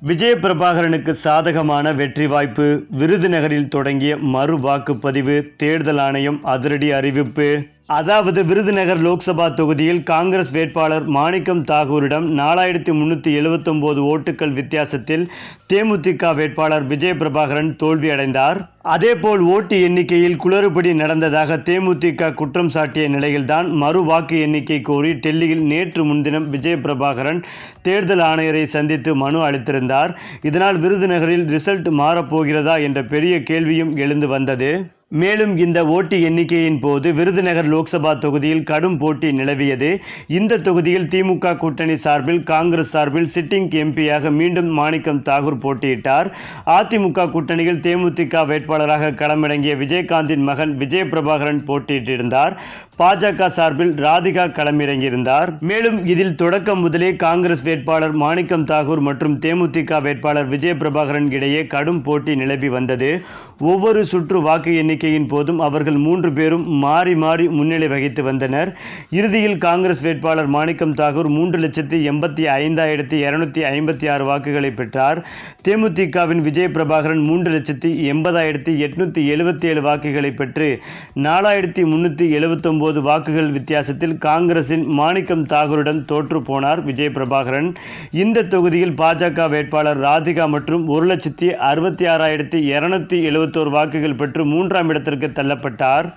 விஜய பிரபாகரனுக்கு சாதகமான வெற்றி வாய்ப்பு. விருதுநகரில் தொடங்கிய மறு வாக்குப்பதிவு தேர்தல் ஆணையம் அதிரடி அறிவிப்பு. அதாவது விருதுநகர் லோக்சபா தொகுதியில் காங்கிரஸ் வேட்பாளர் மாணிக்கம் தாகூரிடம் நாலாயிரத்தி முன்னூற்றி எழுபத்தொம்போது ஓட்டுகள் வித்தியாசத்தில் தேமுதிக வேட்பாளர் விஜய பிரபாகரன் தோல்வியடைந்தார். அதேபோல் ஓட்டு எண்ணிக்கையில் குளறுபடி நடந்ததாக தேமுதிக குற்றம் சாட்டிய நிலையில்தான் மறு வாக்கு எண்ணிக்கை கோரி டெல்லியில் நேற்று முன்தினம் விஜய பிரபாகரன் தேர்தல் ஆணையரை சந்தித்து மனு அளித்திருந்தார். இதனால் விருதுநகரில் ரிசல்ட் மாறப்போகிறதா என்ற பெரிய கேள்வியும் எழுந்து வந்தது. மேலும் இந்த ஓட்டு எண்ணிக்கையின் போது விருதுநகர் லோக்சபா தொகுதியில் கடும் போட்டி நிலவியது. இந்த தொகுதியில் திமுக கூட்டணி சார்பில் காங்கிரஸ் சார்பில் சிட்டிங் எம்பியாக மீண்டும் மாணிக்கம் தாகூர் போட்டியிட்டார். அதிமுக கூட்டணியில் தேமுதிக வேட்பாளராக களமிறங்கிய விஜயகாந்தின் மகன் விஜய பிரபாகரன் போட்டியிட்டிருந்தார். பாஜக சார்பில் ராதிகா களமிறங்கியிருந்தார். மேலும் இதில் தொடக்கம் முதலே காங்கிரஸ் வேட்பாளர் மாணிக்கம் தாகூர் மற்றும் தேமுதிக வேட்பாளர் விஜய பிரபாகரன் இடையே கடும் போட்டி நிலவி வந்தது. ஒவ்வொரு சுற்று வாக்கு எண்ணிக்கை எண்ணிக்கையின் போதும் அவர்கள் மூன்று பேரும் மாறி மாறி முன்னிலை வகித்து வந்தனர். இறுதியில் காங்கிரஸ் வேட்பாளர் மாணிக்கம் தாகூர் மூன்று லட்சத்தி எண்பத்தி ஐந்தாயிரத்தி இரநூத்தி ஐம்பத்தி ஆறு வாக்குகளை பெற்றார். தேமுதிகவின் விஜய் பிரபாகரன் மூன்று லட்சத்தி எண்பதாயிரத்தி எட்நூத்தி எழுபத்தி ஏழு வாக்குகளை பெற்று நாலாயிரத்தி முன்னூற்றி எழுபத்தொம்போது வாக்குகள் வித்தியாசத்தில் காங்கிரசின் மாணிக்கம் தாகூருடன் தோற்று போனார் விஜய் பிரபாகரன். இந்த தொகுதியில் பாஜக வேட்பாளர் ராதிகா மற்றும் ஒரு லட்சத்தி அறுபத்தி ஆறாயிரத்தி இரநூத்தி எழுபத்தோரு வாக்குகள் பெற்று மூன்றாம் இடத்திற்கு தள்ளப்பட்டார்.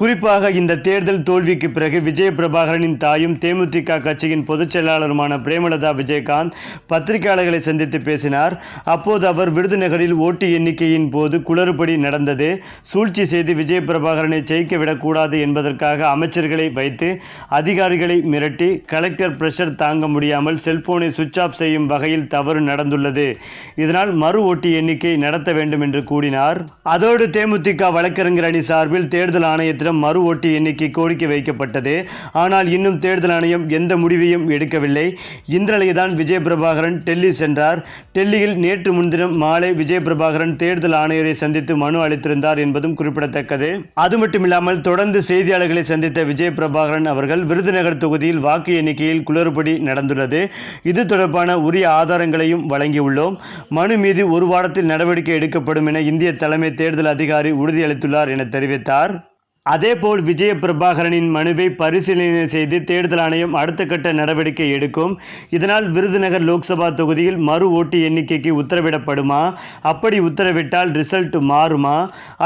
குறிப்பாக இந்த தேர்தல் தோல்விக்கு பிறகு விஜய பிரபாகரனின் தாயும் தேமுதிக கட்சியின் பொதுச் செயலாளருமான பிரேமலதா விஜயகாந்த் பத்திரிகையாளர்களை சந்தித்து பேசினார். அப்போது அவர் விருதுநகரில் ஓட்டு எண்ணிக்கையின் போது குளறுபடி நடந்தது. சூழ்ச்சி செய்து விஜய பிரபாகரனை ஜெயிக்க விடக்கூடாது என்பதற்காக அமைச்சர்களை வைத்து அதிகாரிகளை மிரட்டி கலெக்டர் பிரஷர் தாங்க முடியாமல் செல்போனை சுவிட்ச் ஆஃப் செய்யும் வகையில் தவறு நடந்துள்ளது. இதனால் மறு ஓட்டு எண்ணிக்கை நடத்த வேண்டும் என்று கூறினார். அதோடு தேமுதிக வழக்கறிஞர் அணி சார்பில் தேர்தல் ஆணையத்திடம் மறு ஓட்டு எண்ணிக்கை கோரிக்கை வைக்கப்பட்டது. ஆனால் இன்னும் தேர்தல் ஆணையம் எந்த முடிவையும் எடுக்கவில்லை. இந்த நிலையில்தான் விஜய பிரபாகரன் டெல்லி சென்றார். டெல்லியில் நேற்று முன்தினம் மாலை விஜய பிரபாகரன் தேர்தல் ஆணையரை சந்தித்து மனு அளித்திருந்தார் என்பதும் குறிப்பிடத்தக்கது. அது மட்டுமில்லாமல் தொடர்ந்து செய்தியாளர்களை சந்தித்த விஜய பிரபாகரன் அவர்கள் விருதுநகர் தொகுதியில் வாக்கு எண்ணிக்கையில் குளறுபடி நடந்துள்ளது. இது தொடர்பான உரிய ஆதாரங்களையும் வழங்கியுள்ளோம். மனு மீது ஒரு வாரத்தில் நடவடிக்கை எடுக்கப்படும் என இந்திய தலைமை தேர்தல் அதிகாரி உறுதியளித்துள்ளார் என தெரிவித்தார். அதேபோல் விஜய பிரபாகரனின் மனுவை பரிசீலனை செய்து தேர்தல் ஆணையம் அடுத்த கட்ட நடவடிக்கை எடுக்கும். இதனால் விருதுநகர் லோக்சபா தொகுதியில் மறு ஓட்டு எண்ணிக்கைக்கு உத்தரவிடப்படுமா? அப்படி உத்தரவிட்டால் ரிசல்ட் மாறுமா?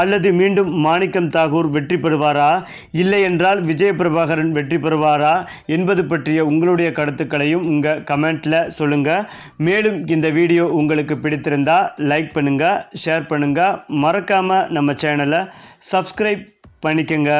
அல்லது மீண்டும் மாணிக்கம் தாகூர் வெற்றி பெறுவாரா? இல்லை என்றால் விஜய பிரபாகரன் வெற்றி பெறுவாரா? என்பது பற்றிய உங்களுடைய கருத்துக்களையும் உங்கள் கமெண்ட்டில் சொல்லுங்கள் மேலும் இந்த வீடியோ உங்களுக்கு பிடித்திருந்தா லைக் பண்ணுங்கள் ஷேர் பண்ணுங்கள் மறக்காமல் நம்ம சேனலை சப்ஸ்கிரைப் మాణిక్యంగా